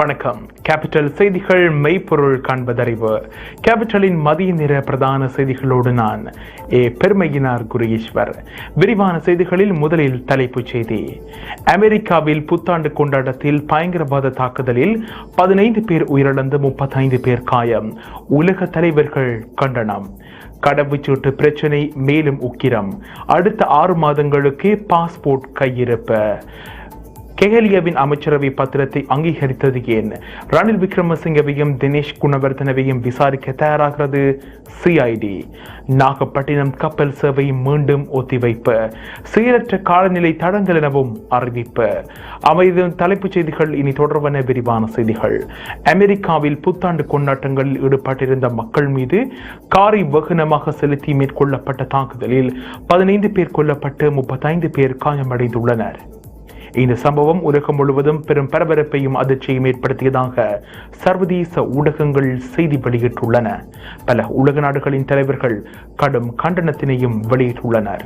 வணக்கம். கேபிட்டல் செய்திகள் மெய்ப்பொருள் காண்பதறிவு. கேபிட்டலின் மதிய நிற பிரதான செய்திகளோடு நான் ஏ பெருமையினார் குரீஸ்வர் விரிவான செய்திகளில் முதலில் தலைப்புச் செய்தி. அமெரிக்காவில் புத்தாண்டு கொண்டாட்டத்தில் பயங்கரவாத தாக்குதலில் பதினைந்து பேர் உயிரிழந்து முப்பத்தைந்து பேர் காயம். உலக தலைவர்கள் கண்டனம். கடவுச்சீட்டு பிரச்சினை மேலும் உக்கிரம். அடுத்த ஆறு மாதங்களுக்கு பாஸ்போர்ட் கையிருப்பு. கெஹலியாவின் அமைச்சரவை பத்திரத்தை அங்கீகரித்தது ஏன்? ரணில் விக்ரமசிங்கவையும் தினேஷ் குணவர்தனவையும் விசாரிக்க தயாராகிறது சிஐடி நாகப்பட்டினம் கப்பல் சேவை மீண்டும் ஒத்திவைப்பு. சீரற்ற காலநிலை தடங்கள் எனவும் அறிவிப்பு. அமைதியின் தலைப்புச் செய்திகள் இனி தொடர்பான விரிவான செய்திகள். அமெரிக்காவில் புத்தாண்டு கொண்டாட்டங்களில் ஈடுபட்டிருந்த மக்கள் மீது காரை வெகுனமாக செலுத்தி மேற்கொள்ளப்பட்ட தாக்குதலில் பதினைந்து பேர் கொல்லப்பட்டு முப்பத்தைந்து பேர் காயமடைந்துள்ளனர். இந்த சம்பவம் உலகம் முழுவதும் பெரும் பரபரப்பையும் அதிர்ச்சியும் ஏற்படுத்தியதாக சர்வதேச ஊடகங்கள் செய்தி வெளியிட்டுள்ளன. பல உலக நாடுகளின் தலைவர்கள் கடும் கண்டனத்தினையும் வெளியிட்டுள்ளனர்.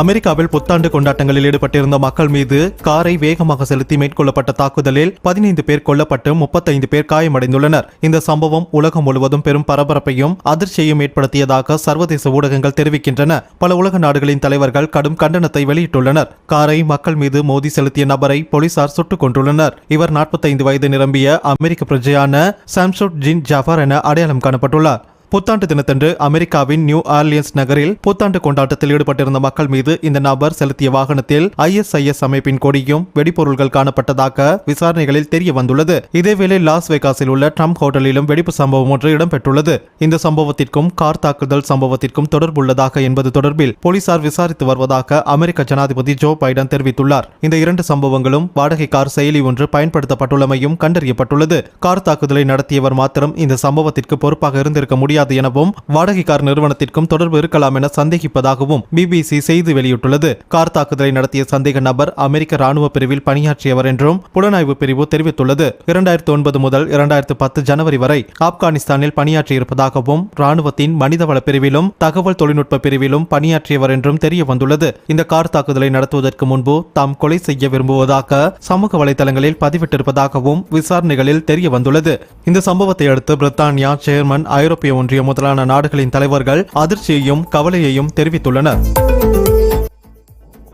அமெரிக்காவில் புத்தாண்டு கொண்டாட்டங்களில் ஈடுபட்டிருந்த மக்கள் மீது காரை வேகமாக செலுத்தி மேற்கொள்ளப்பட்ட தாக்குதலில் பதினைந்து பேர் கொல்லப்பட்டு முப்பத்தைந்து பேர் காயமடைந்துள்ளனர். இந்த சம்பவம் உலகம் முழுவதும் பெரும் பரபரப்பையும் அதிர்ச்சியையும் ஏற்படுத்தியதாக சர்வதேச ஊடகங்கள் தெரிவிக்கின்றன. பல உலக நாடுகளின் தலைவர்கள் கடும் கண்டனத்தை வெளியிட்டுள்ளனர். காரை மக்கள் மீது மோதி செலுத்திய நபரை போலீசார் சுட்டுக் கொண்டுள்ளனர் இவர் நாற்பத்தைந்து வயது நிரம்பிய அமெரிக்க பிரஜையான சாம்சுட் ஜின் ஜாஃபர் என அடையாளம் காணப்பட்டுள்ளார். புத்தாண்டு தினத்தன்று அமெரிக்காவின் நியூ ஆர்லியன்ஸ் நகரில் புத்தாண்டு கொண்டாட்டத்தில் ஈடுபட்டிருந்த மக்கள் மீது இந்த நபர் செலுத்திய வாகனத்தில் ஐஎஸ்ஐஎஸ் அமைப்பின் கொடியும் வெடிபொருள்கள் காணப்பட்டதாக விசாரணைகளில் தெரிய வந்துள்ளது இதேவேளை லாஸ் வேகாஸில் உள்ள ட்ரம்ப் ஹோட்டலிலும் வெடிப்பு சம்பவம் ஒன்று இடம்பெற்றுள்ளது. இந்த சம்பவத்திற்கும் கார் தாக்குதல் சம்பவத்திற்கும் தொடர்புள்ளதாக என்பது தொடர்பில் போலீசார் விசாரித்து வருவதாக அமெரிக்க ஜனாதிபதி ஜோ பைடன் தெரிவித்துள்ளார். இந்த இரண்டு சம்பவங்களும் வாடகை கார் செயலி ஒன்று பயன்படுத்தப்பட்டுள்ளமையும் கண்டறியப்பட்டுள்ளது. கார் தாக்குதலை நடத்தியவர் மாத்திரம் இந்த சம்பவத்திற்கு பொறுப்பாக இருந்திருக்க முடியாது. முடியாது எனவும் வாடகை கார் நிறுவனத்திற்கும் தொடர்பு இருக்கலாம் என சந்தேகிப்பதாகவும் பிபிசி செய்தி வெளியிட்டுள்ளது. கார் தாக்குதலை நடத்திய சந்தேக நபர் அமெரிக்க ராணுவ பிரிவில் பணியாற்றியவர் என்றும் புலனாய்வு பிரிவு தெரிவித்துள்ளது. இரண்டாயிரத்தி ஒன்பது முதல் இரண்டாயிரத்து பத்து ஜனவரி வரை ஆப்கானிஸ்தானில் பணியாற்றியிருப்பதாகவும் ராணுவத்தின் மனிதவள பிரிவிலும் தகவல் தொழில்நுட்ப பிரிவிலும் பணியாற்றியவர் என்றும் தெரிய வந்துள்ளது இந்த கார் தாக்குதலை நடத்துவதற்கு முன்பு தாம் கொலை செய்ய விரும்புவதாக சமூக வலைதளங்களில் பதிவிட்டிருப்பதாகவும் விசாரணைகளில் தெரிய வந்துள்ளது இந்த சம்பவத்தை அடுத்து பிரித்தானியா சேர்மன் ஐரோப்பிய ஒன்றிய முதலான நாடுகளின் தலைவர்கள் அதிர்ச்சியையும் கவலையையும் தெரிவித்துள்ளனர்.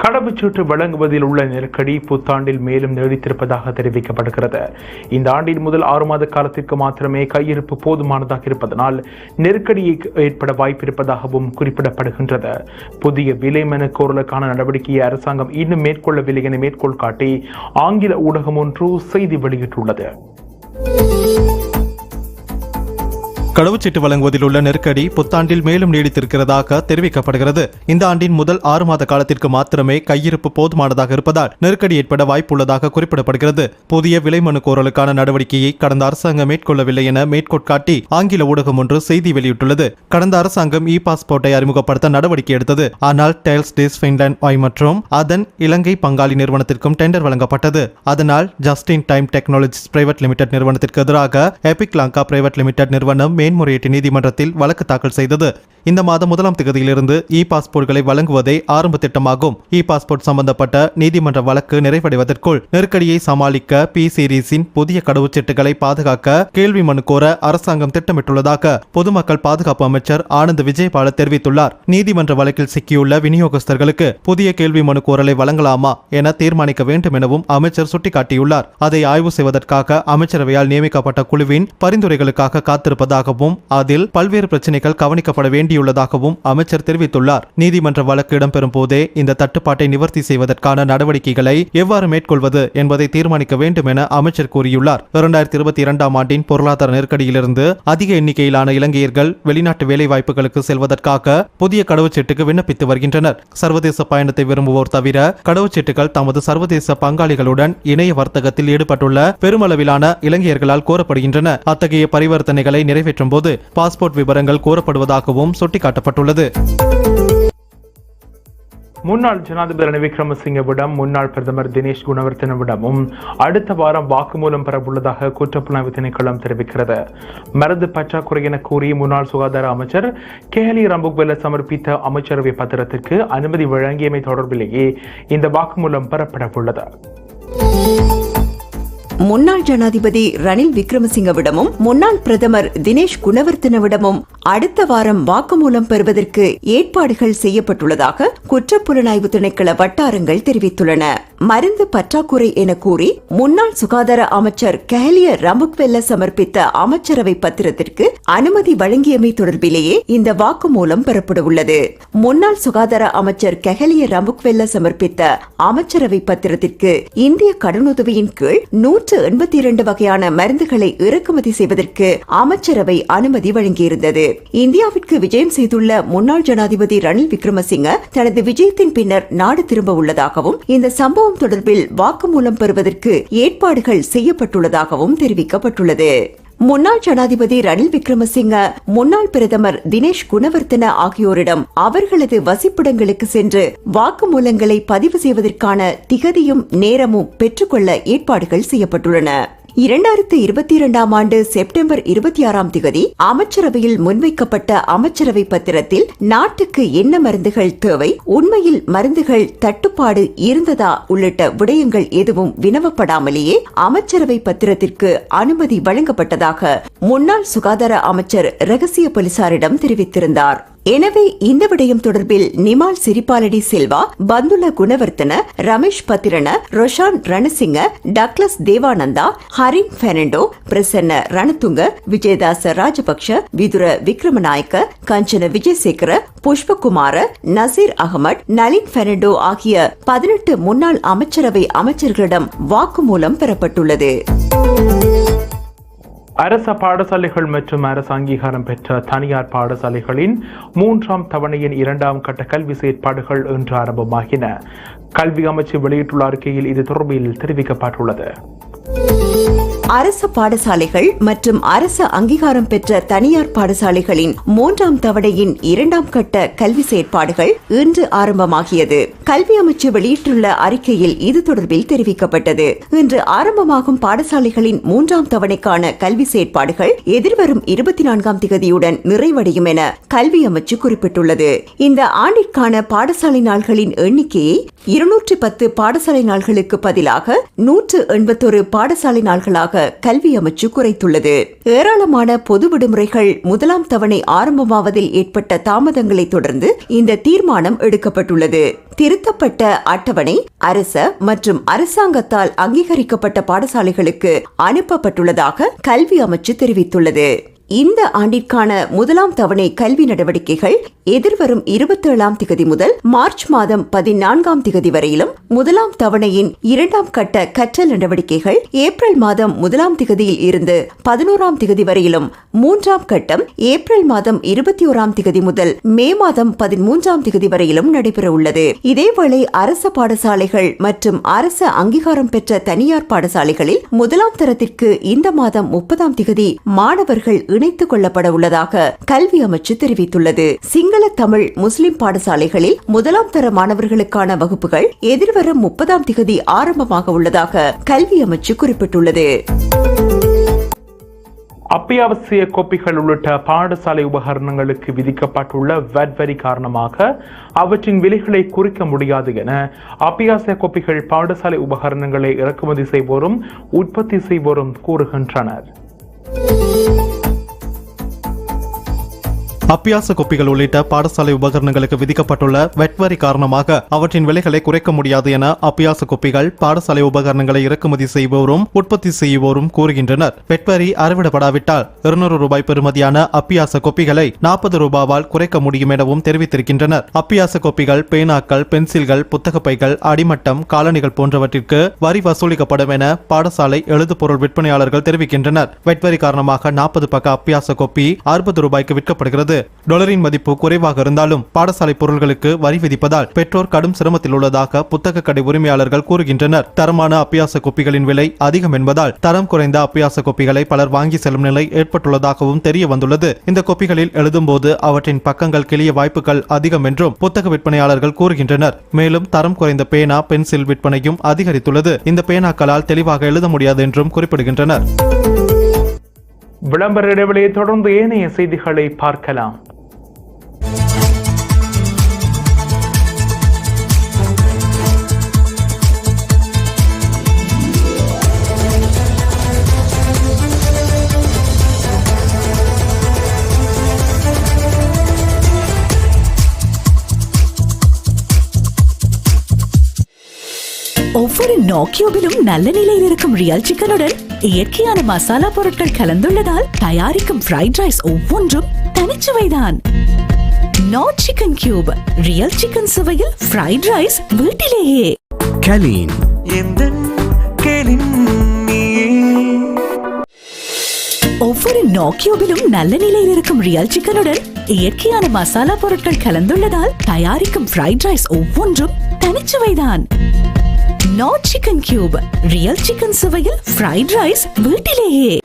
கடவுச்சீட்டு வழங்குவதில் உள்ள நெருக்கடி புத்தாண்டில் மேலும் நீடித்திருப்பதாக தெரிவிக்கப்படுகிறது. இந்த ஆண்டின் முதல் ஆறு மாத காலத்திற்கு மாத்திரமே கையிருப்பு போதுமானதாக இருப்பதனால் நெருக்கடி ஏற்பட வாய்ப்பிருப்பதாகவும் குறிப்பிடப்படுகின்றது. புதிய விலை மனு கோரலுக்கான நடவடிக்கையை அரசாங்கம் இன்னும் மேற்கொள்ளவில்லை என மேற்கோள் காட்டி ஆங்கில ஊடகம் ஒன்று செய்தி வெளியிட்டுள்ளது. கடவுச்சீட்டு வழங்குவதில் உள்ள நெருக்கடி புத்தாண்டில் மேலும் நீடித்திருக்கிறதாக தெரிவிக்கப்படுகிறது. இந்த ஆண்டின் முதல் ஆறு மாத காலத்திற்கு மாத்திரமே கையிருப்பு போதுமானதாக இருப்பதால் நெருக்கடி ஏற்பட வாய்ப்புள்ளதாக குறிப்பிடப்படுகிறது. புதிய விலை மனு கோரலுக்கான நடவடிக்கையை கடந்த அரசாங்கம் மேற்கொள்ளவில்லை என மேற்கோட்காட்டி ஆங்கில ஊடகம் ஒன்று செய்தி வெளியிட்டுள்ளது. கடந்த அரசாங்கம் இ பாஸ்போர்ட்டை அறிமுகப்படுத்த நடவடிக்கை எடுத்தது. ஆனால் டெல்ஸ் டேஸ் பின்லாண்ட் ஆய் மற்றும் அதன் இலங்கை பங்காளி நிறுவனத்திற்கும் டெண்டர் வழங்கப்பட்டது. அதனால் Just in Time Technologies Private Limited நிறுவனத்திற்கு எதிராக எபிக் லங்கா பிரைவேட் லிமிடெட் நிறுவனம் மேன்முறையீட்டு நீதிமன்றத்தில் வழக்கு தாக்கல் செய்தது. இந்த மாதம் முதலாம் தேதியிலிருந்து இ பாஸ்போர்ட்களை வழங்குவதே ஆரம்ப திட்டமாகும். இ பாஸ்போர்ட் சம்பந்தப்பட்ட நீதிமன்ற வழக்கு நிறைவடைவதற்குள் நெருக்கடியை சமாளிக்க பி சீரீஸின் புதிய கடவுச்சீட்டுகளை பாதுகாக்க கேள்வி மனு கோர அரசாங்கம் திட்டமிட்டுள்ளதாக பொதுமக்கள் பாதுகாப்பு அமைச்சர் ஆனந்த் விஜயபால தெரிவித்துள்ளார். நீதிமன்ற வழக்கில் சிக்கியுள்ள விநியோகஸ்தர்களுக்கு புதிய கேள்வி மனு கோரலை வழங்கலாமா என தீர்மானிக்க வேண்டும் எனவும் அமைச்சர் சுட்டிக்காட்டியுள்ளார். அதை ஆய்வு செய்வதற்காக அமைச்சரவையால் நியமிக்கப்பட்ட குழுவின் பரிந்துரைகளுக்காக காத்திருப்பதாகவும் அதில் பல்வேறு பிரச்சினைகள் கவனிக்கப்பட வேண்டியுள்ளதாகவும் அமைச்சர் தெரிவித்துள்ளார். நீதிமன்ற வழக்கு இடம்பெறும் போதே இந்த தட்டுப்பாட்டை நிவர்த்தி செய்வதற்கான நடவடிக்கைகளை எவ்வாறு மேற்கொள்வது என்பதை தீர்மானிக்க வேண்டும் என அமைச்சர் கூறியுள்ளார். இரண்டாயிரத்தி இருபத்தி இரண்டாம் ஆண்டின் பொருளாதார நெருக்கடியிலிருந்து அதிக எண்ணிக்கையிலான இலங்கையர்கள் வெளிநாட்டு வேலைவாய்ப்புகளுக்கு செல்வதற்காக புதிய கடவுச்சீட்டுக்கு விண்ணப்பித்து வருகின்றனர். சர்வதேச பயணத்தை விரும்புவோர் தவிர கடவுச்சீட்டுகள் தமது சர்வதேச பங்காளிகளுடன் இணைய வர்த்தகத்தில் ஈடுபட்டுள்ள பெருமளவிலான இலங்கையர்களால் கோரப்படுகின்றன. அத்தகைய பரிவர்த்தனைகளை நிறைவேற்றும் போது பாஸ்போர்ட் விவரங்கள் கோரப்படுவதாகவும் சுட்டிக்காட்டப்பட்டுள்ளது. முன்னாள் ஜனாதிபதி ரணில் விக்ரமசிங்கவிடம் முன்னாள் பிரதமர் தினேஷ் குணவர்த்தனவிடமும் அடுத்த வாரம் வாக்குமூலம் பெறவுள்ளதாக குற்றப்புலனாய்வு திணைக்களம் தெரிவிக்கிறது. மருந்து பற்றாக்குறை என கூறி முன்னாள் சுகாதார அமைச்சர் கேலி ரம்புக்வெல சமர்ப்பித்த அமைச்சரவை பத்திரத்திற்கு அனுமதி வழங்கியமை தொடர்பிலேயே இந்த வாக்குமூலம் பெறப்படவுள்ளது. முன்னாள் ஜனாதிபதி ரணில் விக்ரமசிங்கவிடமும் முன்னாள் பிரதமர் தினேஷ் குணவர்த்தனவிடமும் அடுத்த வாரம் வாக்குமூலம் பெறுவதற்கு ஏற்பாடுகள் செய்யப்பட்டுள்ளதாக குற்றப்புலனாய்வு திணைக்கள வட்டாரங்கள் தெரிவித்துள்ளன. மருந்து பற்றாக்குறை என கூறி முன்னாள் சுகாதார அமைச்சர் கஹலிய ரமுக்வெல்ல சமர்ப்பித்த அமைச்சரவை பத்திரத்திற்கு அனுமதி வழங்கியமை தொடர்பிலேயே இந்த வாக்குமூலம் பெறப்படவுள்ளது. முன்னாள் சுகாதார அமைச்சர் கெஹலிய ரமுக்வெல்ல சமர்ப்பித்த அமைச்சரவை பத்திரத்திற்கு இந்திய கடனுதவியின் கீழ் நூற்றி எண்பத்தி இரண்டு வகையான மருந்துகளை இறக்குமதி செய்வதற்கு அமைச்சரவை அனுமதி வழங்கியிருந்தது. இந்தியாவிற்கு விஜயம் செய்துள்ள முன்னாள் ஜனாதிபதி ரணில் விக்ரமசிங்க தனது விஜயத்தின் பின்னர் நாடு திரும்ப உள்ளதாகவும் இந்த சம்பவம் தொடர்பில் வாக்குமூலம் பெறுவதற்கு ஏற்பாடுகள் செய்யப்பட்டுள்ளதாகவும் தெரிவிக்கப்பட்டுள்ளது. முன்னாள் ஜனாதிபதி ரணில் விக்ரமசிங்க முன்னாள் பிரதமர் தினேஷ் குணவர்த்தன ஆகியோரிடம் அவர்களது வசிப்பிடங்களுக்கு சென்று வாக்குமூலங்களை பதிவு செய்வதற்கான திகதியும் நேரமும் பெற்றுக்கொள்ள ஏற்பாடுகள் செய்யப்பட்டுள்ளன. இரண்டாயிரத்து இருபத்தி இரண்டாம் ஆண்டு செப்டம்பர் இருபத்தி ஆறாம் திகதி அமைச்சரவையில் முன்வைக்கப்பட்ட அமைச்சரவை பத்திரத்தில் நாட்டுக்கு என்ன மருந்துகள் தேவை உண்மையில் மருந்துகள் தட்டுப்பாடு இருந்ததா உள்ளிட்ட விடயங்கள் எதுவும் வினவப்படாமலேயே அமைச்சரவை பத்திரத்திற்கு அனுமதி வழங்கப்பட்டதாக முன்னாள் சுகாதார அமைச்சர் ரகசிய போலீசாரிடம் தெரிவித்திருந்தார். எனவே இந்த விடயம் தொடர்பில் நிமால் சிரிபாலடி செல்வா பந்துல குணவர்த்தன ரமேஷ் பத்திரன ரொஷான் ரணசிங்க டக்ளஸ் தேவானந்தா ஹரின் பெர்னண்டோ பிரசன்ன ரணதுங்க விஜயதாச ராஜபக்ஷ விதுர விக்ரமநாயக்க கஞ்சன விஜயசேகர புஷ்பகுமார நசீர் அகமட் நலின் பெர்னண்டோ ஆகிய பதினெட்டு முன்னாள் அமைச்சரவை அமைச்சர்களிடம் வாக்குமூலம் பெறப்பட்டுள்ளது. அரச பாடசாலைகள் மற்றும் அரசு அங்கீகாரம் பெற்ற தனியார் பாடசாலைகளின் மூன்றாம் தவணையின் இரண்டாம் கட்ட கல்வி செயற்பாடுகள் இன்று ஆரம்பமாகின. கல்வி அமைச்சு வெளியிட்டுள்ள அறிக்கையில் இது தொடர்பில் தெரிவிக்கப்பட்டுள்ளது. அரசு பாடசாலைகள் மற்றும் அரசு அங்கீகாரம் பெற்ற தனியார் பாடசாலைகளின் மூன்றாம் தவணையின் இரண்டாம் கட்ட கல்வி செயற்பாடுகள் இன்று ஆரம்பமாகியது. கல்வி அமைச்சு வெளியிட்டுள்ள அறிக்கையில் இது தொடர்பில் தெரிவிக்கப்பட்டது. இன்று ஆரம்பமாகும் பாடசாலைகளின் மூன்றாம் தவணைக்கான கல்வி செயற்பாடுகள் எதிர்வரும் இருபத்தி நான்காம் திகதியுடன் நிறைவடையும் என கல்வி அமைச்சு குறிப்பிட்டுள்ளது. இந்த ஆண்டிற்கான பாடசாலை நாள்களின் எண்ணிக்கையை இருநூற்றி பத்து பாடசாலை நாள்களுக்கு பதிலாக நூற்று எண்பத்தொரு பாடசாலை நாள்களாக கல்வி அமைச்சு குறைத்துள்ளது. ஏராளமான பொது விடுமுறைகள் முதலாம் தவணை ஆரம்பமாவதில் ஏற்பட்ட தாமதங்களை தொடர்ந்து இந்த தீர்மானம் எடுக்கப்பட்டுள்ளது. திருத்தப்பட்ட அட்டவணை அரச மற்றும் அரசாங்கத்தால் அங்கீகரிக்கப்பட்ட பாடசாலைகளுக்கு அனுப்பப்பட்டுள்ளதாக கல்வி அமைச்சு தெரிவித்துள்ளது. இந்த ஆண்டிற்கான முதலாம் தவணை கல்வி நடவடிக்கைகள் எதிர்வரும் இருபத்தேழாம் திகதி முதல் மார்ச் மாதம் பதினான்காம் திகதி வரையிலும் முதலாம் தவணையின் இரண்டாம் கட்ட கற்றல் நடவடிக்கைகள் ஏப்ரல் மாதம் முதலாம் திகதியில் இருந்து பதினோராம் திகதி வரையிலும் மூன்றாம் கட்டம் ஏப்ரல் மாதம் இருபத்தி ஓராம் திகதி முதல் மே மாதம் பதிமூன்றாம் திகதி வரையிலும் நடைபெற உள்ளது. இதேவேளை அரச பாடசாலைகள் மற்றும் அரச அங்கீகாரம் பெற்ற தனியார் பாடசாலைகளில் முதலாம் தரத்திற்கு இந்த மாதம் முப்பதாம் திகதி மாணவர்கள் இணைத்துக் கொள்ளப்பட உள்ளதாக கல்வி அமைச்சு தெரிவித்துள்ளது. சிங்கள தமிழ் முஸ்லிம் பாடசாலைகளில் முதலாம் தர மாணவர்களுக்கான வகுப்புகள் எதிர்வரும் முப்பதாம் திகதி ஆரம்பமாக உள்ளதாக கல்வி அமைச்சு குறிப்பிட்டுள்ளது. அத்தியாவசிய கோப்பிகள் உள்ளிட்ட பாடசாலை உபகரணங்களுக்கு விதிக்கப்பட்டுள்ள வட் வரி காரணமாக அவற்றின் விலைகளை குறிக்க முடியாது என அத்தியாவசிய கோப்பிகள் பாடசாலை உபகரணங்களை இறக்குமதி செய்வோரும் உற்பத்தி செய்வோரும் கூறுகின்றனர். அப்பியாச கொப்பிகள் உள்ளிட்ட பாடசாலை உபகரணங்களுக்கு விதிக்கப்பட்டுள்ள வெட்வரி காரணமாக அவற்றின் விலைகளை குறைக்க முடியாது என அப்பியாச கொப்பிகள் பாடசாலை உபகரணங்களை இறக்குமதி செய்வோரும் உற்பத்தி செய்வோரும் கூறுகின்றனர். வெட்வரி அறவிடப்படாவிட்டால் இருநூறு ரூபாய் பெறுமதியான அப்பியாச கொப்பிகளை நாற்பது ரூபாவால் குறைக்க முடியும் எனவும் தெரிவித்திருக்கின்றனர். அப்பியாச கொப்பிகள் பேனாக்கள் பென்சில்கள் புத்தக பைகள் அடிமட்டம் காலணிகள் போன்றவற்றிற்கு வரி வசூலிக்கப்படும் என பாடசாலை எழுதுபொருள் விற்பனையாளர்கள் தெரிவிக்கின்றனர். வெட்வரி காரணமாக நாற்பது பக்க அப்பியாச கொப்பி அறுபது ரூபாய்க்கு விற்கப்படுகிறது. கூறப்படுகிறது டாலரின் மதிப்பு குறைவாக இருந்தாலும் பாடசாலை பொருட்களுக்கு வரி விதிப்பதால் பெற்றோர் கடும் சிரமத்தில் உள்ளதாக புத்தக கடை உரிமையாளர்கள் கூறுகின்றனர். தரமான அப்பியாச கோப்பிகளின் விலை அதிகம் என்பதால் தரம் குறைந்த அப்பியாச கோப்பிகளை பலர் வாங்கி செல்லும் நிலை ஏற்பட்டுள்ளதாகவும் தெரிய வந்துள்ளது. இந்த கோப்பிகளில் எழுதும்போது அவற்றின் பக்கங்கள் கிளிய வாய்ப்புகள் அதிகம் என்றும் புத்தக விற்பனையாளர்கள் கூறுகின்றனர். மேலும் தரம் குறைந்த பேனா பென்சில் விற்பனையும் அதிகரித்துள்ளது. இந்த பேனாக்களால் தெளிவாக எழுத முடியாது என்றும் குறிப்பிடுகின்றனர். விளம்பர இடைவெளியை தொடர்ந்து ஏனைய செய்திகளை பார்க்கலாம். நோக்கியோவிலும் நல்ல நிலையில் இருக்கும் ரியல் சிக்கனுடன் இயற்கையான மசாலா பொருட்கள் கலந்துள்ளதால் தயாரிக்கும் ஃப்ரைட் ரைஸ் ஒவ்வொன்றும் தனிச்சுவைதான். No chicken cube real chicken சுவையில் ஃப்ரைட் ரைஸ் வீட்டிலேயே. கலீன். ஒவ்வொரு நோக்கியோவிலும் நல்ல நிலையில் இருக்கும் ரியல் சிக்கனுடன் இயற்கையான மசாலா பொருட்கள் கலந்துள்ளதால் தயாரிக்கும் ஃப்ரைட் ரைஸ் ஒவ்வொன்றும் தனிச்சுவைதான். No chicken cube real chicken சுவையில் ஃப்ரைட் ரைஸ் வீட்டிலேயே.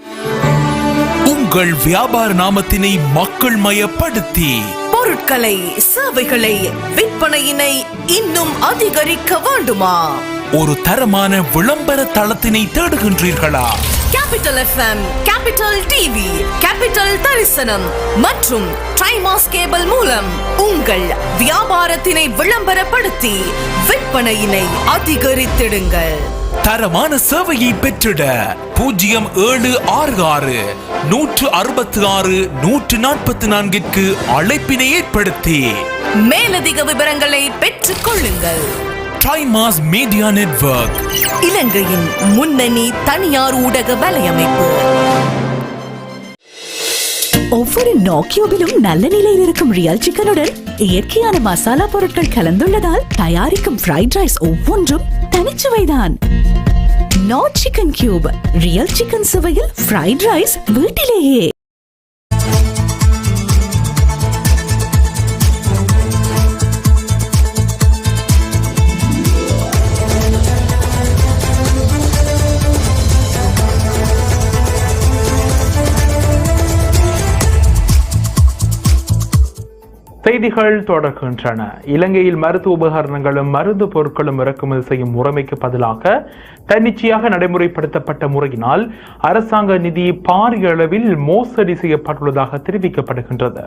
உங்கள் வியாபார நாமத்தினை மக்கள் மயப்படுத்தி. பொருட்களை சேவைகளை விற்பனையினை இன்னும் அதிகரிக்க வேண்டுமா? ஒரு தரமான விளம்பர தளத்தினை தேடுகின்றீர்களா? Capital FM Capital TV Capital தரிசனம் மற்றும் ட்ரைமாஸ் கேபிள் மூலம் உங்கள் வியாபாரத்தினை விளம்பரப்படுத்தி விற்பனையினை அதிகரித்திடுங்கள். தரமான சேவையை பெற்றிட பூஜ்ஜியம் ஏழு ஆறு ஆறு நூற்று அறுபத்தி ஆறு நூற்று நாற்பத்தி நான்கிற்கு அழைப்பினை ஏற்படுத்தி. மேலதிக விவரங்களை பெற்றுக் கொள்ளுங்கள். டைமாஸ் மீடியா நெட்வொர்க் இலங்கையின் முன்னணி தனியார் ஊடக வலையமைப்பு. ஒவ்வொரு நோக்கியோவிலும் நல்ல நிலையில் இருக்கும் ரியல் சிக்கனுடன் இயற்கையான மசாலா பொருட்கள் கலந்துள்ளதால் தயாரிக்கும் ஃப்ரைட் ரைஸ் ஒவ்வொன்றும் தனிச்சுவைதான். No chicken cube real chicken சுவையில் ஃப்ரைட் ரைஸ் வீட்டிலேயே. செய்திகள் தொடர்கின்றன. இலங்கையில் மருத்துவ உபகரணங்களும் மருந்து பொருட்களும் இறக்குமதி செய்யும் முறைமைக்கு பதிலாக தன்னிச்சையாக நடைமுறைப்படுத்தப்பட்ட முறையினால் அரசாங்க நிதி பாரிய அளவில் மோசடி செய்யப்பட்டுள்ளதாக தெரிவிக்கப்படுகின்றது.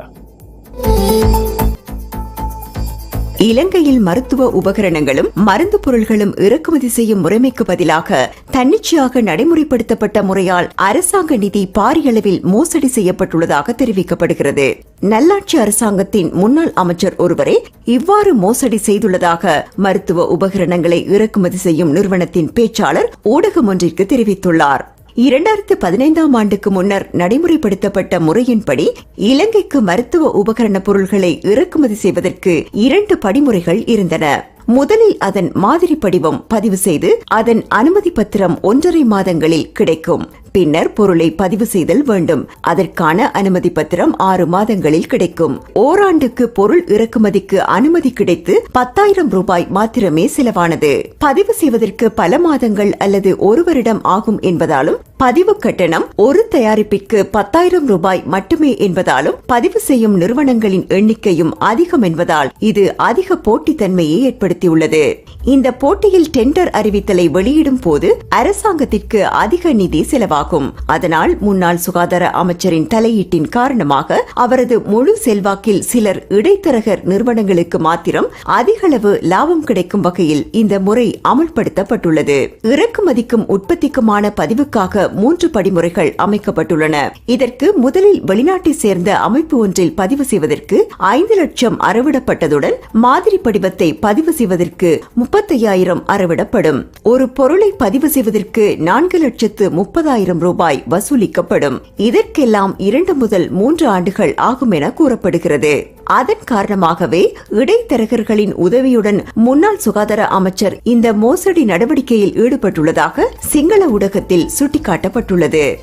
இலங்கையில் மருத்துவ உபகரணங்களும் மருந்து பொருள்களும் இறக்குமதி செய்யும் முறைமைக்கு பதிலாக தன்னிச்சையாக நடைமுறைப்படுத்தப்பட்ட முறையால் அரசாங்க நிதி பாரியளவில் மோசடி செய்யப்பட்டுள்ளதாக தெரிவிக்கப்படுகிறது. நல்லாட்சி அரசாங்கத்தின் முன்னாள் அமைச்சர் ஒருவரே இவ்வாறு மோசடி செய்துள்ளதாக மருத்துவ உபகரணங்களை இறக்குமதி செய்யும் நிறுவனத்தின் பேச்சாளர் ஊடகம் ஒன்றிற்கு தெரிவித்துள்ளார். இரண்டாயிரத்து பதினைந்தாம் ஆண்டுக்கு முன்னர் நடைமுறைப்படுத்தப்பட்ட முறையின்படி இலங்கைக்கு மருத்துவ உபகரண பொருள்களை இறக்குமதி செய்வதற்கு இரண்டு படிமுறைகள் இருந்தன. முதலில் அதன் மாதிரி படிவம் பதிவு செய்து அதன் அனுமதி பத்திரம் ஒன்றரை மாதங்களில் கிடைக்கும். பின்னர் பொருளை பதிவு செய்தல் வேண்டும். அதற்கான அனுமதி பத்திரம் ஆறு மாதங்களில் கிடைக்கும். ஓராண்டுக்கு பொருள் இறக்குமதிக்கு அனுமதி கிடைத்து பத்தாயிரம் ரூபாய் மாத்திரமே செலவானது. பதிவு செய்வதற்கு பல மாதங்கள் அல்லது ஒரு வருடம் ஆகும் என்பதாலும் பதிவு கட்டணம் ஒரு தயாரிப்பிற்கு பத்தாயிரம் ரூபாய் மட்டுமே என்பதாலும் பதிவு செய்யும் நிறுவனங்களின் எண்ணிக்கையும் அதிகம் என்பதால் இது அதிக போட்டித்தன்மையை ஏற்படுத்தியுள்ளது. இந்த போட்டியில் டெண்டர் அறிவித்தலை வெளியிடும் போது அரசாங்கத்திற்கு அதிக நிதி செலவாகும். ஆகும். அதனால் முன்னாள் சுகாதார அமைச்சரின் தலையீட்டின் காரணமாக அவரது முழு செல்வாக்கில் சிலர் இடைத்தரகர் நிறுவனங்களுக்கு மாத்திரம் அதிகளவு லாபம் கிடைக்கும் வகையில் இந்த முறை அமல்படுத்தப்பட்டுள்ளது. இறக்குமதிக்கும் உற்பத்திக்குமான பதிவுக்காக மூன்று படிமுறைகள் அமைக்கப்பட்டுள்ளன. இதற்கு முதலில் வெளிநாட்டை சேர்ந்த அமைப்பு ஒன்றில் பதிவு செய்வதற்கு ஐந்து லட்சம் அறவிடப்பட்டதுடன் மாதிரி படிவத்தை பதிவு செய்வதற்கு முப்பத்தையாயிரம் அறவிடப்படும். ஒரு பொருளை பதிவு செய்வதற்கு நான்கு லட்சத்து முப்பதாயிரம் ரூபாய் வசூலிக்கப்படும். இதற்கெல்லாம் இரண்டு முதல் மூன்று ஆண்டுகள் ஆகும் என கூறப்படுகிறது. அதன் காரணமாகவே இடைத்தரகர்களின் உதவியுடன் முன்னாள் சுகாதார அமைச்சர் இந்த மோசடி நடவடிக்கையில் ஈடுபட்டுள்ளதாக சிங்கள ஊடகத்தில் சுட்டிக்காட்டப்பட்டுள்ளது.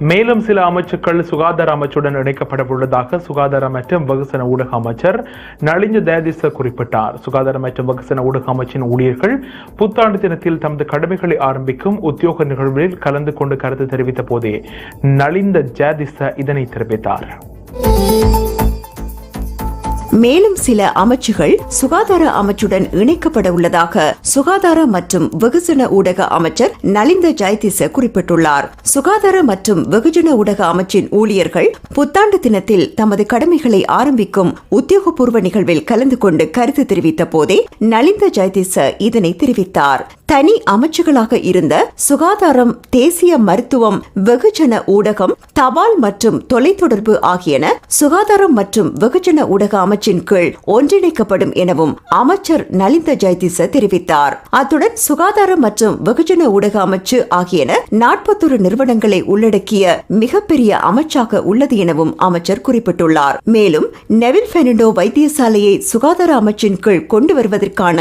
மேலும் சில அமைச்சுக்கள் சுகாதார அமைச்சுடன் இணைக்கப்பட உள்ளதாக சுகாதார மற்றும் வெகுசன ஊடக அமைச்சர் நளிஞ்ச தயாதிச குறிப்பிட்டார். சுகாதார மற்றும் வெகுசன ஊடக அமைச்சின் ஊழியர்கள் புத்தாண்டு தினத்தில் தமது கடமைகளை ஆரம்பிக்கும் உத்தியோக நிகழ்வுகளில் கலந்து கொண்டு கருத்து தெரிவித்த போதே நளிந்த ஜாதிச இதனை தெரிவித்தார். மேலும் சில அமைச்சுகள் சுகாதார அமைச்சுடன் இணைக்கப்பட உள்ளதாக சுகாதார மற்றும் வெகுஜன ஊடக அமைச்சர் நலிந்த ஜெயதிச குறிப்பிட்டுள்ளார். சுகாதார மற்றும் வெகுஜன ஊடக அமைச்சின் ஊழியர்கள் புத்தாண்டு தினத்தில் தமது கடமைகளை ஆரம்பிக்கும் உத்தியோகபூர்வ நிகழ்வில் கலந்து கொண்டு கருத்து தெரிவித்த போதே நலிந்த ஜெயதிச இதனை தெரிவித்தார். தனி அமைச்சுகளாக இருந்த சுகாதாரம் தேசிய மருத்துவம் வெகுஜன ஊடகம் தபால் மற்றும் தொலைத்தொடர்பு ஆகியன சுகாதாரம் மற்றும் வெகுஜன ஊடக அமைச்சர் ஆட்சியின் கீழ் ஒன்றிணைக்கப்படும் எனவும் அமைச்சர் நலிந்த ஜெயதிச தெரிவித்தார். அத்துடன் சுகாதாரம் மற்றும் வெகுஜன ஊடக அமைச்சு ஆகியன நாற்பத்தொரு நிறுவனங்களை உள்ளடக்கிய மிகப்பெரிய அமைச்சாக உள்ளது எனவும் அமைச்சர் குறிப்பிட்டுள்ளார். மேலும் நெவில் பெர்னாண்டோ வைத்தியசாலையை சுகாதார அமைச்சின் கீழ் கொண்டு வருவதற்கான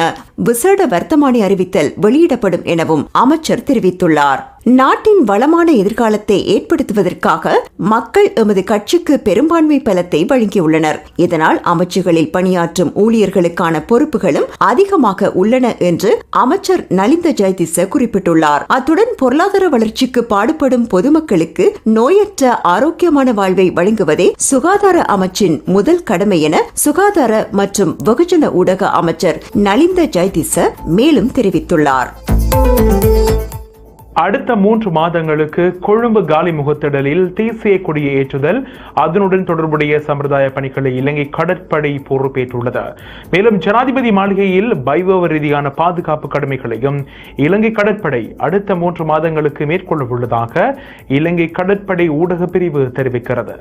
விசேட வர்த்தமானி அறிவித்தல் வெளியிடப்படும் எனவும் அமைச்சர் தெரிவித்துள்ளார். நாட்டின் வளமான எதிர்காலத்தை ஏற்படுத்துவதற்காக மக்கள் எமது கட்சிக்கு பெரும்பான்மை பலத்தை வழங்கியுள்ளனர். இதனால் அமைச்சுகளில் பணியாற்றும் ஊழியர்களுக்கான பொறுப்புகளும் அதிகமாக உள்ளன என்று அமைச்சர் நலிந்த ஜெயதிச குறிப்பிட்டுள்ளார். அத்துடன் பொருளாதார வளர்ச்சிக்கு பாடுபடும் பொதுமக்களுக்கு நோயற்ற ஆரோக்கியமான வாழ்வை வழங்குவதே சுகாதார அமைச்சின் முதல் கடமை என சுகாதார மற்றும் வெகுஜன ஊடக அமைச்சர் நலிந்த ஜெயதிச மேலும் தெரிவித்துள்ளார். அடுத்த மூன்று மாதங்களுக்கு கொழும்பு காலி முகத்திடலில் தேசிய கொடியை ஏற்றுதல் அதனுடன் தொடர்புடைய சம்பிரதாய பணிகளை இலங்கை கடற்படை பொறுப்பேற்றுள்ளது. மேலும் ஜனாதிபதி மாளிகையில் வைபவ ரீதியான பாதுகாப்பு கடமைகளையும் இலங்கை கடற்படை அடுத்த மூன்று மாதங்களுக்கு மேற்கொள்ள உள்ளதாக இலங்கை கடற்படை ஊடக பிரிவு தெரிவிக்கிறது.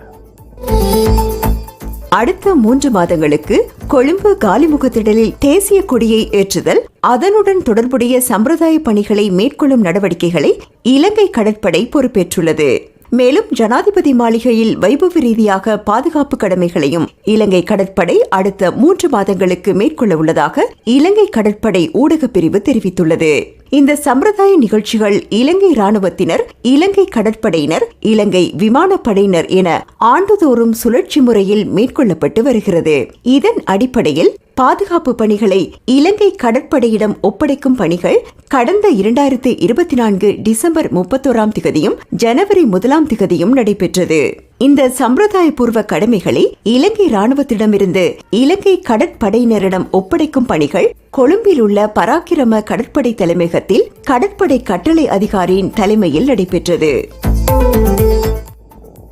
அடுத்த மூன்று மாதங்களுக்கு கொழும்பு காலிமுகத்திடலில் தேசிய கொடியை ஏற்றுதல் அதனுடன் தொடர்புடைய சம்பிரதாய பணிகளை மேற்கொள்ளும் நடவடிக்கைகளை இலங்கை கடற்படை பொறுப்பேற்றுள்ளது. மேலும் ஜனாதிபதி மாளிகையில் வைபவ ரீதியாக பாதுகாப்பு கடமைகளையும் இலங்கை கடற்படை அடுத்த மூன்று மாதங்களுக்கு மேற்கொள்ள உள்ளதாக இலங்கை கடற்படை ஊடகப் பிரிவு தெரிவித்துள்ளது. இந்த சம்பிரதாய நிகழ்ச்சிகள் இலங்கை ராணுவத்தினர் இலங்கை கடற்படையினர் இலங்கை விமானப்படையினர் என ஆண்டுதோறும் சுழற்சி முறையில் மேற்கொள்ளப்பட்டு வருகிறது. இதன் அடிப்படையில் பாதுகாப்பு பணிகளை இலங்கை கடற்படையிடம் ஒப்படைக்கும் பணிகள் கடந்த இரண்டாயிரத்து இருபத்தி நான்கு டிசம்பர் முப்பத்தோராம் திகதியும் ஜனவரி முதலாம் திகதியும் நடைபெற்றது. இந்த சம்பிரதாயபூர்வ கடமைகளை இலங்கை ராணுவத்திடமிருந்து இலங்கை கடற்படையினரிடம் ஒப்படைக்கும் பணிகள் கொழும்பில் உள்ள பராக்கிரம கடற்படை தலைமையகத்தில் கடற்படை கட்டளை அதிகாரியின் தலைமையில் நடைபெற்றது.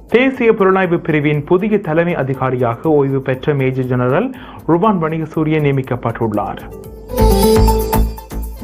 தேசிய புலனாய்வு பிரிவின் புதிய தலைமை அதிகாரியாக ஓய்வு பெற்ற மேஜர் ஜெனரல் ருவான் வணிகசூரிய நியமிக்கப்பட்டுள்ளார்.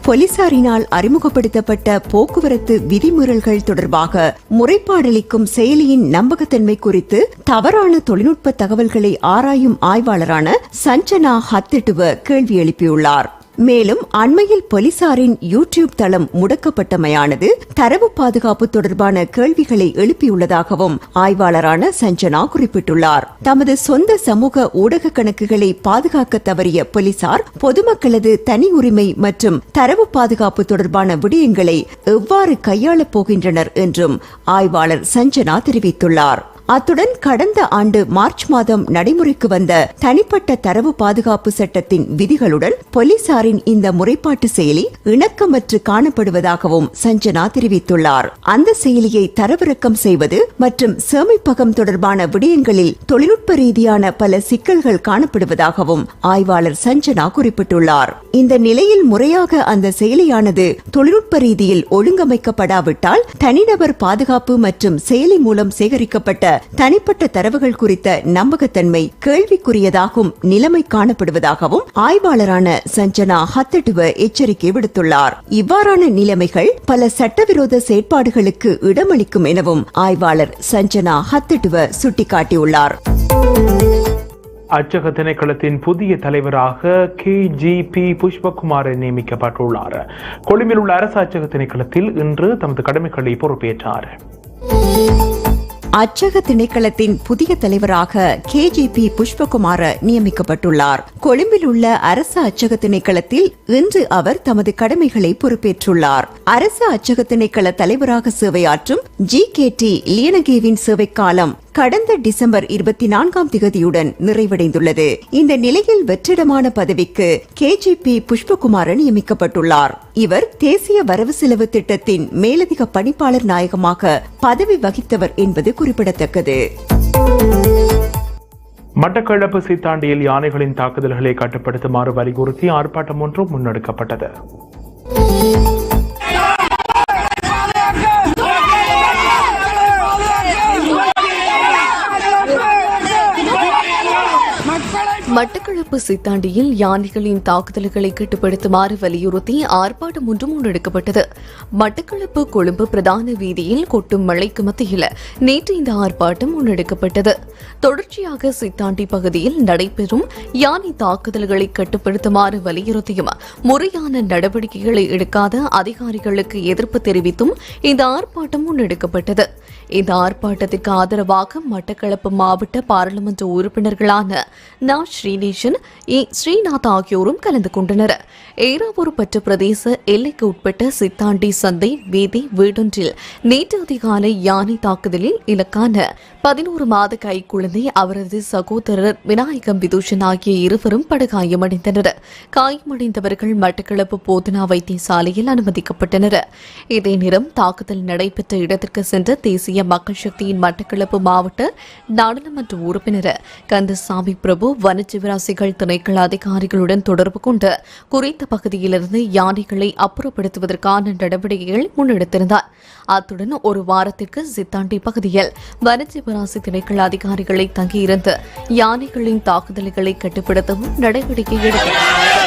போலீசாரினால் அறிமுகப்படுத்தப்பட்ட போக்குவரத்து விதிமீறல்கள் தொடர்பாக முறைப்பாடளிக்கும் செயலியின் நம்பகத்தன்மை குறித்து தவறான தொழில்நுட்ப தகவல்களை ஆராயும் ஆய்வாளரான சஞ்சனா ஹத்திட்டுவ கேள்வி எழுப்பியுள்ளார். மேலும் அண்மையில் போலீசாரின் யூடியூப் தளம் முடக்கப்பட்டமையானது தரவு பாதுகாப்பு தொடர்பான கேள்விகளை எழுப்பியுள்ளதாகவும் ஆய்வாளரான சஞ்சனா குறிப்பிட்டுள்ளார். தமது சொந்த சமூக ஊடக கணக்குகளை பாதுகாக்க தவறிய போலீசார் பொதுமக்களது தனி உரிமை மற்றும் தரவு பாதுகாப்பு தொடர்பான விடயங்களை எவ்வாறு கையாளப் போகின்றனர் என்றும் ஆய்வாளர் சஞ்சனா தெரிவித்துள்ளார். அத்துடன் கடந்த ஆண்டு மார்ச் மாதம் நடைமுறைக்கு வந்த தனிப்பட்ட தரவு பாதுகாப்பு சட்டத்தின் விதிகளுடன் போலீசாரின் இந்த முறைப்பாட்டு செயலி இணக்கமற்று காணப்படுவதாகவும் சஞ்சனா தெரிவித்துள்ளார். அந்த செயலியை தரவிறக்கம் செய்வது மற்றும் சேமிப்பகம் தொடர்பான விடயங்களில் தொழில்நுட்ப ரீதியான பல சிக்கல்கள் காணப்படுவதாகவும் ஆய்வாளர் சஞ்சனா குறிப்பிட்டுள்ளார். இந்த நிலையில் முறையாக அந்த செயலியானது தொழில்நுட்ப ரீதியில் ஒழுங்கமைக்கப்படாவிட்டால் தனிநபர் பாதுகாப்பு மற்றும் செயலி மூலம் சேகரிக்கப்பட்ட தனிப்பட்ட தரவுகள் குறித்த நம்பகத்தன்மை கேள்விக்குரியதாகும் நிலைமை காணப்படுவதாகவும் ஆய்வாளரான சஞ்சனா ஹத்தட்டுவ எச்சரிக்கை விடுத்துள்ளார். இவ்வாறான நிலைமைகள் பல சட்டவிரோத செயற்பாடுகளுக்கு இடமளிக்கும் எனவும் ஆய்வாளர் சஞ்சனா ஹத்தட்டுவ சுட்டிக்காட்டியுள்ளார். அச்சக திணைக்களத்தின் புதிய தலைவராக கே ஜி பி புஷ்பகுமார் நியமிக்கப்பட்டுள்ளார். கொழும்பில் உள்ள அரசு அச்சக திணைக்களத்தில் இன்று தமது கடமைகளை பொறுப்பேற்றார். அச்சக திணைக்களத்தின் புதிய தலைவராக கேஜிபி புஷ்பகுமார நியமிக்கப்பட்டுள்ளார். கொழும்பில் உள்ள அரசு அச்சக திணைக்களத்தில் இன்று அவர் தமது கடமைகளை பொறுப்பேற்றுள்ளார். அரசு அச்சக திணைக்கள தலைவராக சேவையாற்றும் ஜி கே டி லியனகேவின் சேவைக்காலம் கடந்த டிசம்பர் இருபத்தி நான்காம் திகதியுடன் நிறைவடைந்துள்ளது. இந்த நிலையில் வெற்றிடமான பதவிக்கு கேஜிபி புஷ்பகுமாரன் நியமிக்கப்பட்டுள்ளார். இவர் தேசிய வரவு செலவு திட்டத்தின் மேலதிக பணிப்பாளர் நாயகமாக பதவி வகித்தவர் என்பது குறிப்பிடத்தக்கது. மட்டக்களப்பு சீத்தாண்டியில் யானைகளின் தாக்குதல்களை கட்டுப்படுத்துமாறு வலியுறுத்தி ஆர்ப்பாட்டம் ஒன்றும் முன்னெடுக்கப்பட்டது. மட்டக்களப்பு சித்தாண்டியில் யானைகளின் தாக்குதல்களை கட்டுப்படுத்துமாறு வலியுறுத்தி ஆர்ப்பாட்டம் ஒன்று முன்னெடுக்கப்பட்டது. மட்டக்களப்பு கொழும்பு பிரதான வீதியில் கொட்டும் மழைக்கு மத்தியில் நேற்று இந்த ஆர்ப்பாட்டம் முன்னெடுக்கப்பட்டது. தொடர்ச்சியாக சித்தாண்டி பகுதியில் நடைபெறும் யானை தாக்குதல்களை கட்டுப்படுத்துமாறு வலியுறுத்தியும் முறையான நடவடிக்கைகளை எடுக்காத அதிகாரிகளுக்கு எதிர்ப்பு தெரிவித்தும் இந்த ஆர்ப்பாட்டம் முன்னெடுக்கப்பட்டது. இந்த ஆர்ப்பாட்டத்திற்கு ஆதரவாக மட்டக்களப்பு மாவட்ட பாராளுமன்ற உறுப்பினர்களான நா. ஸ்ரீநேசன் இ. ஸ்ரீநாத் ஆகியோரும் கலந்து கொண்டனர். ஏராவூர் பற்ற பிரதேச எல்லைக்கு உட்பட்ட சித்தாண்டி சந்தை வீதி வீடொன்றில் நேற்று அதிகாலை யானை தாக்குதலில் இலக்கான பதினோரு மாத கைக்குழந்தை அவரது சகோதரர் விநாயகம் விதூஷன் ஆகிய இருவரும் படுகாயமடைந்தனர். காயமடைந்தவர்கள் மட்டக்களப்பு போதனா வைத்தியசாலையில் அனுமதிக்கப்பட்டனர். இதே நேரம் தாக்குதல் நடைபெற்ற இடத்திற்கு சென்ற தேசிய மக்கள் சக்தியின் மட்டக்களப்பு மாவட்ட நாடாளுமன்ற உறுப்பினர் கந்தசாமி பிரபு வனஜீவராசிகள் திணைக்கள அதிகாரிகளுடன் தொடர்பு கொண்டு குறித்த பகுதியிலிருந்து யானைகளை அப்புறப்படுத்துவதற்கான நடவடிக்கைகளை முன்னெடுத்திருந்தார். அத்துடன் ஒரு வாரத்திற்கு சித்தாண்டி பகுதியில் வனஜீவராசி திணைக்கள அதிகாரிகளை தங்கியிருந்து யானைகளின் தாக்குதல்களை கட்டுப்படுத்தவும் நடவடிக்கை எடுக்கப்பட்டது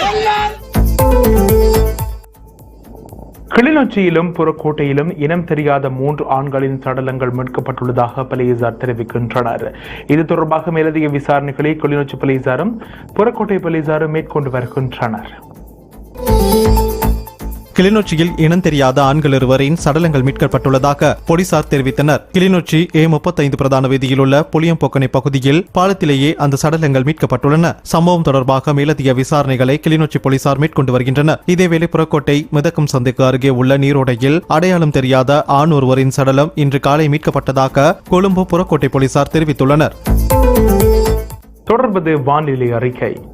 கிளிநொச்சியிலும் புறக்கோட்டையிலும் இனம் தெரியாத மூன்று ஆண்களின் சடலங்கள் மீட்கப்பட்டுள்ளதாக போலீசார் தெரிவிக்கின்றனர். இது தொடர்பாக மேலதிக விசாரணைகளை கிளிநொச்சி போலீசாரும் புறக்கோட்டை போலீசாரும் மேற்கொண்டு வருகின்றனர். கிளிநொச்சியில் இனம் தெரியாத ஆண்கள் இருவரின் சடலங்கள் மீட்கப்பட்டுள்ளதாக போலீசார் தெரிவித்தனர். கிளிநொச்சி ஏ முப்பத்தைந்து பிரதான வீதியில் உள்ள புளியம்போக்கனை பகுதியில் பாலத்திலேயே அந்த சடலங்கள் மீட்கப்பட்டுள்ளன. சம்பவம் தொடர்பாக மேலதிக விசாரணைகளை கிளிநொச்சி போலீசார் மேற்கொண்டு வருகின்றனர். இதேவேளை புறக்கோட்டை மிதக்கும் சந்தைக்கு அருகே உள்ள நீரோடையில் அடையாளம் தெரியாத ஆண் ஒருவரின் சடலம் இன்று காலை மீட்கப்பட்டதாக கொழும்பு புறக்கோட்டை போலீசார் தெரிவித்துள்ளனர். தொடர்பது வானிலை அறிக்கை.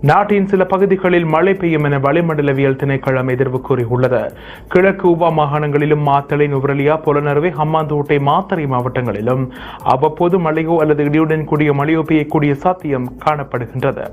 நாட்டின் சில பகுதிகளில் மழை பெய்யும் என வளிமண்டலவியல் திணைக்களம் எதிர்வு கூறியுள்ளது. கிழக்கு உபா மாகாணங்களிலும் மாத்தளை நுவரலியா புலனறுவை ஹம்மாந்தோட்டை மாத்தறை மாவட்டங்களிலும் அவ்வப்போது மழையோ அல்லது இடியுடன் கூடிய மழையோ பெய்யக்கூடிய சாத்தியம் காணப்படுகின்றது.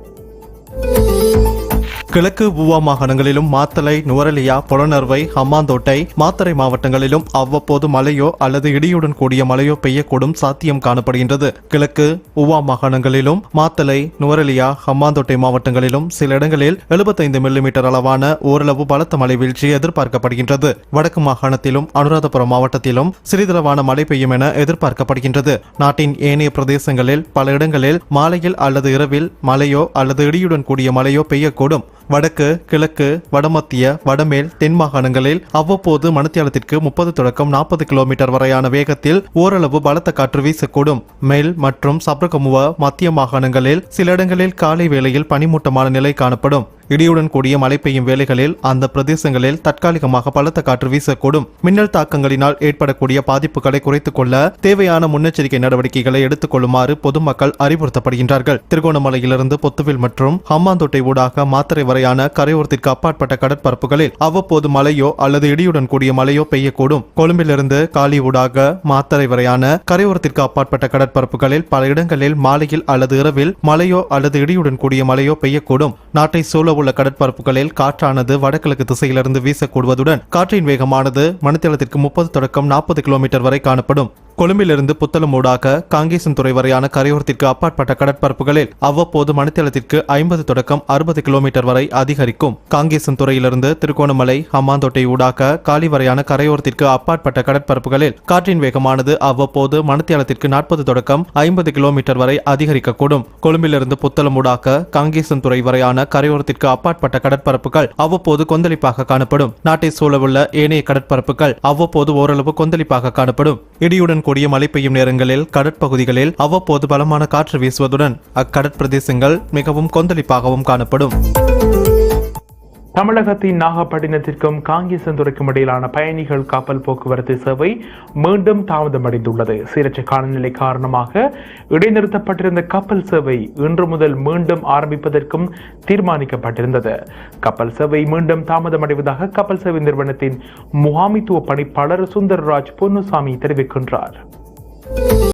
கிழக்கு பூவா மாகாணங்களிலும் மாத்தளை நுவரலியா புலனர்வை ஹம்மாந்தோட்டை மாத்தறை மாவட்டங்களிலும் அவ்வப்போது மழையோ அல்லது இடியுடன் கூடிய மழையோ பெய்யக்கூடும் சாத்தியம் காணப்படுகின்றது. கிழக்கு உவா மாகாணங்களிலும் மாத்தளை நுவரலியா ஹம்மாந்தோட்டை மாவட்டங்களிலும் சில இடங்களில் 75 மில்லிமீட்டர் அளவான ஓரளவு பலத்த மழை வீழ்ச்சி எதிர்பார்க்கப்படுகின்றது. வடக்கு மாகாணத்திலும் அனுராதபுரம் மாவட்டத்திலும் சிறிதளவான மழை பெய்யும் என எதிர்பார்க்கப்படுகின்றது. நாட்டின் ஏனைய பிரதேசங்களில் பல இடங்களில் மாலையில் அல்லது இரவில் மழையோ அல்லது இடியுடன் கூடிய மழையோ பெய்யக்கூடும். வடக்கு கிழக்கு வடமத்திய வடமேல் தென் மாகாணங்களில் அவ்வப்போது மணித்தியாலத்திற்கு முப்பது தொடக்கம் நாற்பது கிலோமீட்டர் வரையான வேகத்தில் ஓரளவு பலத்த காற்று வீசக்கூடும். மேல் மற்றும் சப்ரகமுவ மத்திய மாகாணங்களில் சில இடங்களில் காலை வேளையில் பனிமூட்டமான நிலை காணப்படும். இடியுடன் கூடிய மழை பெய்யும் வேளைகளில் அந்த பிரதேசங்களில் தற்காலிகமாக பலத்த காற்று வீசக்கூடும். மின்னல் தாக்கங்களினால் ஏற்படக்கூடிய பாதிப்புகளை குறைத்துக் கொள்ள தேவையான முன்னெச்சரிக்கை நடவடிக்கைகளை எடுத்துக் கொள்ளுமாறு பொதுமக்கள் அறிவுறுத்தப்படுகின்றார்கள். திருகோணமலையிலிருந்து பொத்துவில் மற்றும் ஹம்மாந்தோட்டை ஊடாக மாத்தறை வரையான கரையோரத்திற்கு அப்பாற்பட்ட கடற்பரப்புகளில் அவ்வப்போது மழையோ அல்லது இடியுடன் கூடிய மழையோ பெய்யக்கூடும். கொழும்பிலிருந்து காலி ஊடாக மாத்தரை வரையான கரையோரத்திற்கு அப்பாற்பட்ட கடற்பரப்புகளில் பல இடங்களில் மாலையில் அல்லது இரவில் மழையோ அல்லது இடியுடன் கூடிய மழையோ பெய்யக்கூடும். நாட்டை சூழ உள்ள கடற்பரப்புகளில் காற்றானது வடகிழக்கு திசையிலிருந்து வீசக்கூடுவதுடன் காற்றின் வேகமானது மணித்தளத்திற்கு முப்பது தொடக்கம் நாற்பது கிலோமீட்டர் வரை காணப்படும். கொழும்பிலிருந்து புத்தளம் ஊடாக காங்கேசன் துறை வரையான கரையோரத்திற்கு அப்பாற்பட்ட கடற்பரப்புகளில் அவ்வப்போது மணித்தளத்திற்கு ஐம்பது தொடக்கம் அறுபது கிலோமீட்டர் வரை அதிகரிக்கும். காங்கேசன் துறையிலிருந்து திருகோணமலை ஹம்மாந்தோட்டை ஊடாக காலி வரையான கரையோரத்திற்கு அப்பாற்பட்ட கடற்பரப்புகளில் காற்றின் வேகமானது அவ்வப்போது மணித்தளத்திற்கு நாற்பது தொடக்கம் ஐம்பது கிலோமீட்டர் வரை அதிகரிக்கக்கூடும். கொழும்பிலிருந்து புத்தளம் ஊடாக காங்கேசன் துறை வரையான கரையோரத்திற்கு அப்பாற்பட்ட கடற்பரப்புகள் அவ்வப்போது கொந்தளிப்பாக காணப்படும். நாட்டை சூழவுள்ள ஏனைய கடற்பரப்புகள் அவ்வப்போது ஓரளவு கொந்தளிப்பாக காணப்படும். இடியுடன் கூடிய மழை பெய்யும் நேரங்களில் கடற்பகுதிகளில் அவ்வப்போது பலமான காற்று வீசுவதுடன் அக்கடற்பிரதேசங்கள் மிகவும் கொந்தளிப்பாகவும் காணப்படும். தமிழகத்தின் நாகப்பட்டினத்திற்கும் காங்கேசந்துறைக்கும் இடையிலான பயணிகள் கப்பல் போக்குவரத்து சேவை மீண்டும் தாமதமடைந்துள்ளது. சீரற்ற காலநிலை காரணமாக இடைநிறுத்தப்பட்டிருந்த கப்பல் சேவை இன்று முதல் மீண்டும் ஆரம்பிப்பதற்கும் தீர்மானிக்கப்பட்டிருந்தது. கப்பல் சேவை மீண்டும் தாமதமடைவதாக கப்பல் சேவை நிறுவனத்தின் முகாமித்துவ பணிப்பாளர் சுந்தர்ராஜ் பொன்னுசாமி தெரிவிக்கின்றார்.